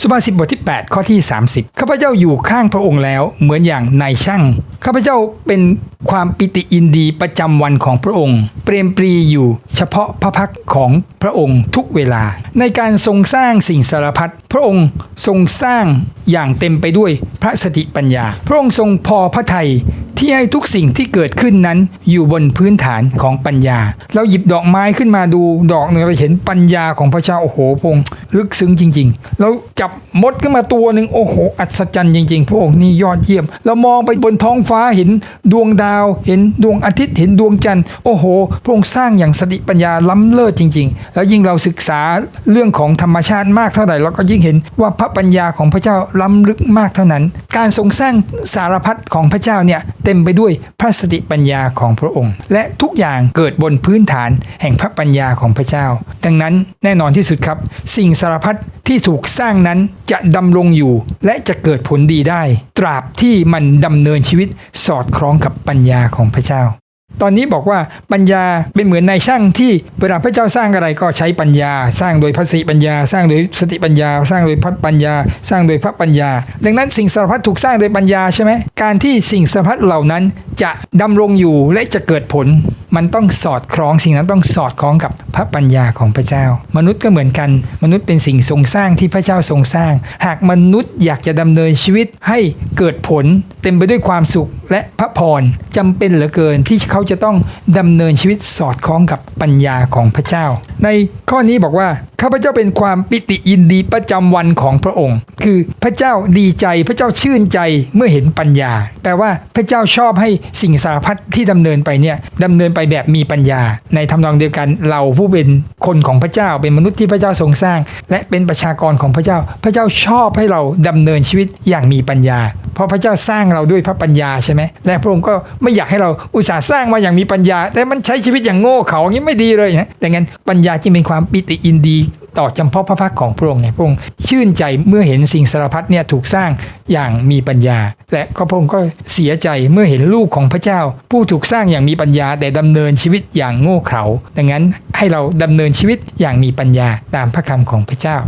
สุภาษิตบทที่ 8 ข้อที่ 30 ข้าพเจ้าอยู่ข้างพระองค์แล้วเหมือนอย่างนายช่าง ข้าพเจ้าเป็นความปิติอินดีประจำวันของพระองค์ เปรมปรีอยู่เฉพาะพระพักของพระองค์ทุกเวลา ในการทรงสร้างสิ่งสารพัดพระองค์ทรงสร้างอย่างเต็มไปด้วยพระสติปัญญา พระองค์ทรงพอพระทัย ที่ให้ทุกสิ่งที่เกิดขึ้นนั้นอยู่บนพื้นฐานของปัญญา เราหยิบดอกไม้ขึ้นมาดูดอกหนึ่งเราเห็นปัญญาของพระเจ้าโอ้โหพงค์ลึกซึ้งจริง ๆ เราจับมดขึ้นมาตัวหนึ่งโอ้โห อัศจรรย์จริง ๆ พระองค์นี่ยอดเยี่ยม เรามองไปบนท้องฟ้าเห็นดวงดาว เห็นดวงอาทิตย์เห็นดวงจันทร์โอ้โห พระองค์สร้างอย่างสติปัญญาล้ำเลิศจริง ๆ แล้วยิ่งเราศึกษาเรื่องของธรรมชาติมากเท่าไหร่เราก็ยิ่งเห็นว่าพระปัญญาของพระเจ้าล้ำลึกมากเท่านั้น การทรงสร้างสารพัดของพระเจ้าเนี่ยเต็มไปด้วยพระสติปัญญาของพระองค์ และทุกอย่างเกิดบนพื้นฐานแห่งพระปัญญาของพระเจ้า ดังนั้นแน่นอนที่สุดครับ สิ่งสารพัดที่ถูกสร้างนั้นจะดำรงอยู่ และจะเกิดผลดีได้ ตราบที่มันดำเนินชีวิตสอดคล้องกับปัญญาของพระเจ้า ตอนนี้บอกว่าปัญญาเป็นเหมือนนายช่างที่เวลาพระเจ้าสร้างอะไรก็ใช้ปัญญา สร้างโดยภาษีปัญญา สร้างโดยสติปัญญา สร้างโดยพัฒปัญญา สร้างโดยพระปัญญา ดังนั้นสิ่งสารพัดถูกสร้างโดยปัญญาใช่ไหมการที่สิ่งสารพัดเหล่านั้น จะดำรงอยู่และจะเกิดผล มันต้องสอดคล้องสิ่งนั้นต้องสอดคล้องกับพระปัญญาของพระเจ้า มนุษย์ก็เหมือนกัน มนุษย์เป็นสิ่งทรงสร้างที่พระเจ้าทรงสร้าง หากมนุษย์อยากจะดำเนินชีวิตให้เกิดผล เต็มไปด้วยความสุขและพระพรจำเป็นเหลือเกินที่เขาจะต้องดำเนินชีวิตสอดคล้องกับปัญญาของพระเจ้า ในข้อนี้บอกว่า ข้าพเจ้าเป็นความปิติยินดีประจำวันของพระองค์ คือพระเจ้าดีใจพระเจ้าชื่นใจเมื่อเห็นปัญญา แปลว่าพระเจ้าชอบให้สิ่งสารพัดที่ดำเนินไปเนี่ยดำเนินไปแบบมีปัญญา ในทำนองเดียวกันเราผู้เป็นคนของพระเจ้าเป็นมนุษย์ที่พระเจ้าทรงสร้าง และเป็นประชากรของพระเจ้า พระเจ้าชอบให้เราดำเนินชีวิตอย่างมีปัญญาเพราะพระเจ้าสร้างเราด้วยพระปัญญาใช่ไหมและพระองค์ก็ไม่อยากให้เราอุตส่าห์สร้างมาอย่างมีปัญญา แต่มันใช้ชีวิตอย่างโง่เขาอย่างนี้ไม่ดีเลยนะดังนั้นปัญญาจึงเป็นความปิติยินดีต่อจำเพาะพระพักตร์ของพระองค์เนี่ยพระองค์ชื่นใจเมื่อเห็นสิ่งสารพัดเนี่ยถูกสร้างอย่างมีปัญญา และก็พระองค์ก็เสียใจเมื่อเห็นลูกของพระเจ้า ผู้ถูกสร้างอย่างมีปัญญา แต่ดำเนินชีวิตอย่างโง่เขลาดังนั้นให้เราดำเนินชีวิตอย่างมีปัญญาตามพระคำของพระเจ้า